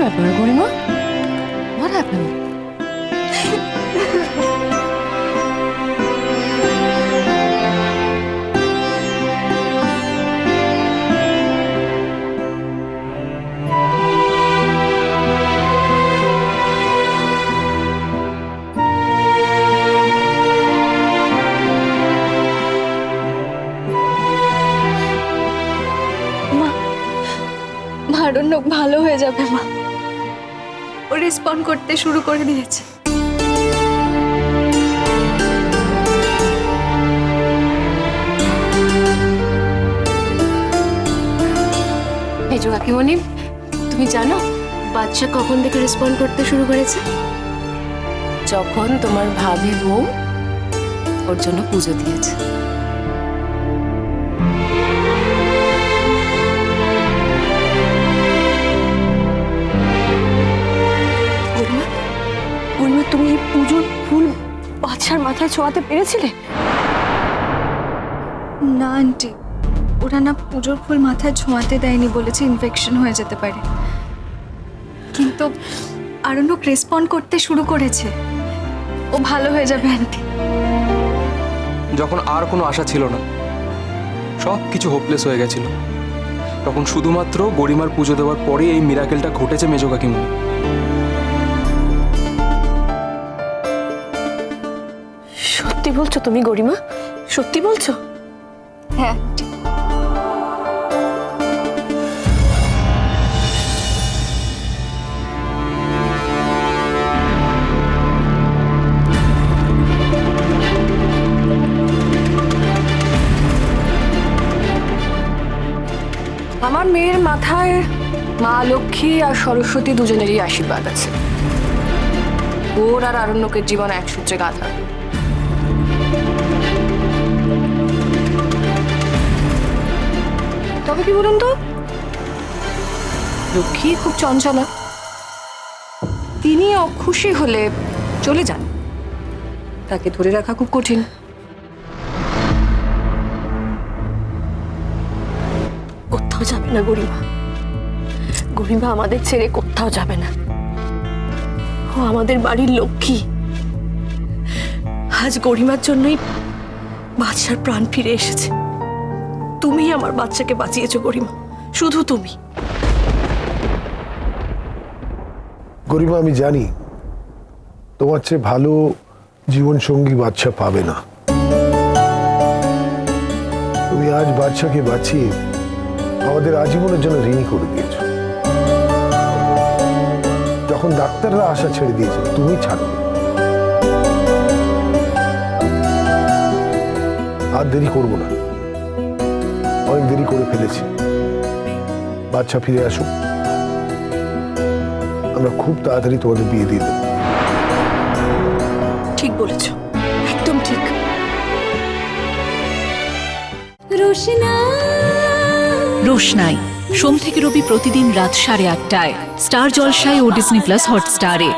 ব্যাপার গরিমা what happen ভালো হয়ে যাবে মা। ও রেসপন্ড করতে শুরু করে দিয়েছে। যে কাকিমণি, তুমি জানো বাচ্চা কখন থেকে রেসপন্ড করতে শুরু করেছে? যখন তোমার ভাবি বউ ওর জন্য পুজো দিয়েছে। বাচ্চার মাথায় ছোঁয়াতে পেরেছিলে? না আন্টি। ওরা না পুজোর ফুল মাথায় ছোঁয়াতে দেয়নি বলেছে ইনফেকশন হয়ে যেতে পারে। কিন্তু আরণ্যক রেসপন্ড করতে শুরু করেছে। ও ভালো হয়ে যাবে আন্টি। যখন আর কোনো আশা ছিল না সব কিছু হোপলেস হয়ে গেছিল। তখন শুধুমাত্র গরিমার পুজো দেওয়ার পরেই এই মিরাকেলটা ঘটেছে মেজো কাকিমুনি সত্যি বলছো তুমি, গরিমা? সত্যি বলছো? হ্যাঁ। আমার মেয়ের মাথায় মা লক্ষ্মী আর সরস্বতী দুজনেরই আশীর্বাদ আছে। ওর আর আরণ্যকের জীবন এক সূত্রে গাঁথা। তবে কি বলুন তো? লক্ষ্মী খুব চঞ্চলা। তিনি অখুশি হলে চলে যান। তাকে ধরে রাখা খুব কঠিন। কোথাও যাবে না গরিমা। গরিমা আমাদের ছেড়ে কোথাও যাবে না। ও আমাদের বাড়ির লক্ষ্মী। আজ গরিমার জন্যই বাচ্চার প্রাণ ফিরে এসেছে। তুমি আমার বাচ্চাকে বাঁচিয়েছো, গরিমা। শুধু তুমি। গরিমা, আমি জানি তোমার চেয়ে ভালো জীবন সঙ্গী বাচ্চা পাবে না। তুমি আজ বাচ্চাকে বাঁচিয়ে আমাদের আজীবনের জন্য ঋণী করে দিয়েছ। যখন ডাক্তাররা আশা ছেড়ে দিয়েছে, তুমি ছাড়ো। আর দেরি করব না। অনেক দেরি করে ফেলেছি। বাচ্চা ফিরে আসুক আমরা খুব তাড়াতাড়ি তোমাদের বিয়ে দিয়ে দেবো। ঠিক বলেছ। একদম ঠিক। রোশনাই। সোম থেকে রবি প্রতিদিন রাত সাড়ে আটটায়। স্টার জলসায় ও ডিসনি প্লাস হটস্টারে।